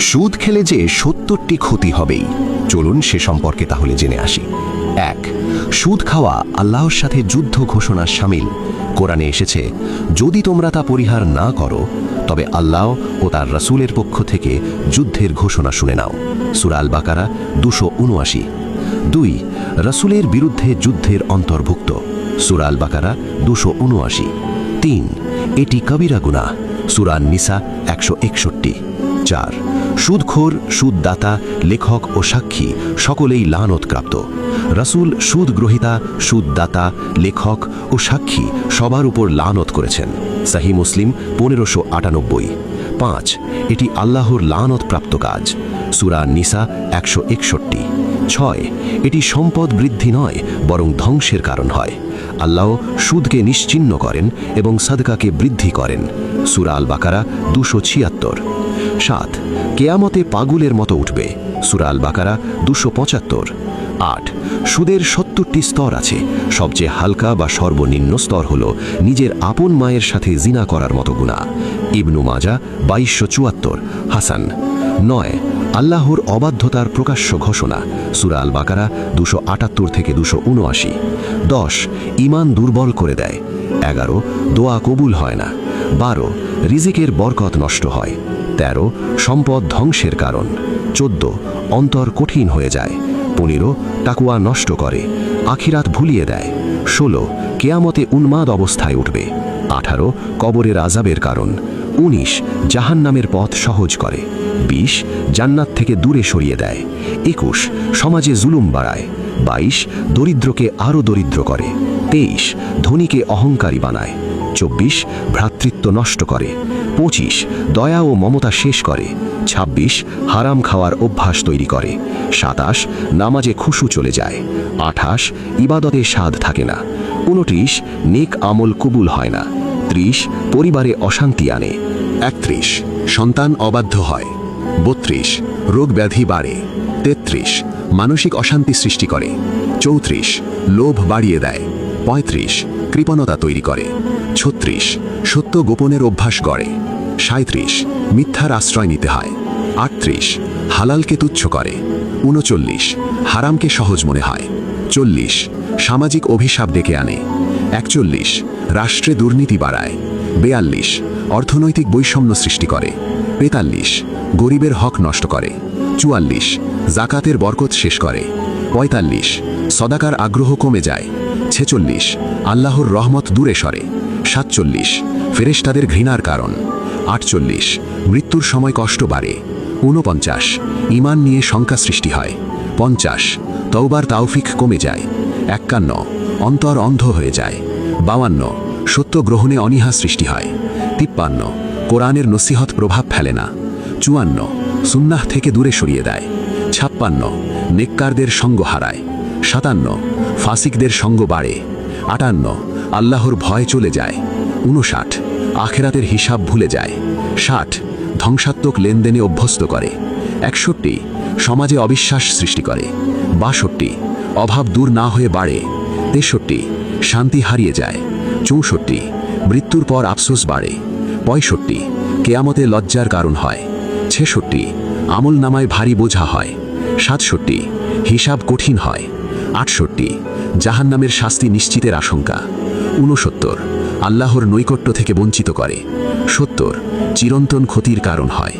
সুদ খেলে যে সত্তরটি ক্ষতি হবেই। চলুন সে সম্পর্কে তাহলে জেনে আসি। এক, সুদ খাওয়া আল্লাহর সাথে যুদ্ধ ঘোষণার সামিল। কোরআনে এসেছে, যদি তোমরা তা পরিহার না করো, তবে আল্লাহ ও তার রাসূলের পক্ষ থেকে যুদ্ধের ঘোষণা শুনে নাও। সুরাল বাকারা দুশো উনআশি। দুই, রাসূলের বিরুদ্ধে যুদ্ধের অন্তর্ভুক্ত। সুরাল বাকারা দুশো উনআশি। তিন, এটি কবিরা গুনাহ। সুরান নিসা একশো একষট্টি। চার সুদখোর, সুদদাতা, লেখক ও সাক্ষী সকলেই লানতপ্রাপ্ত। রাসূল সুদ গ্রহিতা সুদদাতা, লেখক ও সাক্ষী সবার উপর লানত করেছেন। সাহি মুসলিম পনেরোশো আটানব্বই। পাঁচ, এটি আল্লাহর লানতপ্রাপ্ত কাজ। সুরা নিসা একশো একষট্টি। ছয়, এটি সম্পদ বৃদ্ধি নয়, বরং ধ্বংসের কারণ হয়। আল্লাহ সুদকে নিশ্চিহ্ন করেন এবং সাদকাকে বৃদ্ধি করেন। সুরা আল বাকারা দুশো ছিয়াত্তর। সাত কেয়ামতে পাগুলের মতো উঠবে। সুরাল বাকারা দুশো পঁচাত্তর। আট, সুদের সত্তরটি স্তর আছে। সবচেয়ে হালকা বা সর্বনিম্ন স্তর হল নিজের আপন মায়ের সাথে জিনা করার মতো গুণা ইবনু মাজা বাইশশো চুয়াত্তর। হাসান। নয়, আল্লাহর অবাধ্যতার প্রকাশ্য ঘোষণা। সুরা আল বাকারা দুশো আটাত্তর থেকে দুশো উনআশি। দশ ইমান দুর্বল করে দেয়। এগারো, দোয়া কবুল হয় না। বারো, রিজিকের বরকত নষ্ট হয়। তেরো, সম্পদ ধ্বংসের কারণ। চোদ্দ, অন্তর কঠিন হয়ে যায়। পনেরো টাকুয়া নষ্ট করে। আখিরাত ভুলিয়ে দেয়। ষোলো, কেয়ামতে উন্মাদ অবস্থায় উঠবে। আঠারো, কবরের আজাবের কারণ। উনিশ, জাহান্নামের পথ সহজ করে। বিশ, জান্নাত থেকে দূরে সরিয়ে দেয়। একুশ, সমাজে জুলুম বাড়ায়। বাইশ, দরিদ্রকে আরও দরিদ্র করে। তেইশ, ধনীকে অহংকারী বানায়। চব্বিশ, ভ্রাতৃত্ব নষ্ট করে। পঁচিশ, দয়া ও মমতা শেষ করে। ২৬ হারাম খাওয়ার অভ্যাস তৈরি করে। সাতাশ, নামাজে খুশু চলে যায়। আঠাশ, ইবাদতে স্বাদ থাকে না। উনত্রিশ, নেক আমল কবুল হয় না। ত্রিশ, পরিবারে অশান্তি আনে। একত্রিশ, সন্তান অবাধ্য হয়। বত্রিশ, রোগ ব্যাধি বাড়ে। তেত্রিশ, মানসিক অশান্তি সৃষ্টি করে। চৌত্রিশ, লোভ বাড়িয়ে দেয়। পঁয়ত্রিশ, কৃপণতা তৈরি করে। ছত্রিশ, সত্য গোপনের অভ্যাস গড়ে। সাঁত্রিশ মিথ্যার আশ্রয় নিতে হয়। আটত্রিশ, হালালকে তুচ্ছ করে। উনচল্লিশ, হারামকে সহজ মনে হয়। চল্লিশ, সামাজিক অভিশাপ ডেকে আনে। একচল্লিশ, রাষ্ট্রে দুর্নীতি বাড়ায়। বেয়াল্লিশ, অর্থনৈতিক বৈষম্য সৃষ্টি করে। তেতাল্লিশ গরিবের হক নষ্ট করে। চুয়াল্লিশ, জাকাতের বরকত শেষ করে। পঁয়তাল্লিশ, সদাকার আগ্রহ কমে যায়। ছেচল্লিশ, আল্লাহর রহমত দূরে সরে। সাতচল্লিশ, ফেরেশতাদের ঘৃণার কারণ। আটচল্লিশ, মৃত্যুর সময় কষ্ট বাড়ে। ঊনপঞ্চাশ ইমান নিয়ে শঙ্কা সৃষ্টি হয়। পঞ্চাশ তৌবার তাওফিক কমে যায়। একান্ন, অন্তর অন্ধ হয়ে যায়। বাউান্ন, সত্য গ্রহণে অনীহা সৃষ্টি হয়। তিপ্পান্ন, কোরআনের নসিহত প্রভাব ফেলে না। চুয়ান্ন, সুন্নাহ থেকে দূরে সরিয়ে দেয়। ছাপ্পান্ন, নেককারদের সঙ্গ হারায়। সাতান্ন ফাসিকদের সঙ্গ বাড়ে। আটান্ন, আল্লাহর ভয় চলে যায়। উনষাট আখেরাতের হিসাব ভুলে যায়। ষাট, ধ্বংসাত্মক লেনদেনে অভ্যস্ত করে। একষট্টি, সমাজে অবিশ্বাস সৃষ্টি করে। বাষট্টি, অভাব দূর না হয়ে বাড়ে। তেষট্টি, শান্তি হারিয়ে যায়। চৌষট্টি, মৃত্যুর পর আফসোস বাড়ে। পঁয়ষট্টি, কেয়ামতে লজ্জার কারণ হয়। ছেষট্টি আমল নামায় ভারী বোঝা হয়। সাতষট্টি, হিসাব কঠিন হয়। আটষট্টি। জাহান নামের শাস্তি নিশ্চিতের আশঙ্কা। ঊনসত্তর। আল্লাহর নৈকট্য থেকে বঞ্চিত করে। সত্তর। চিরন্তন ক্ষতির কারণ হয়।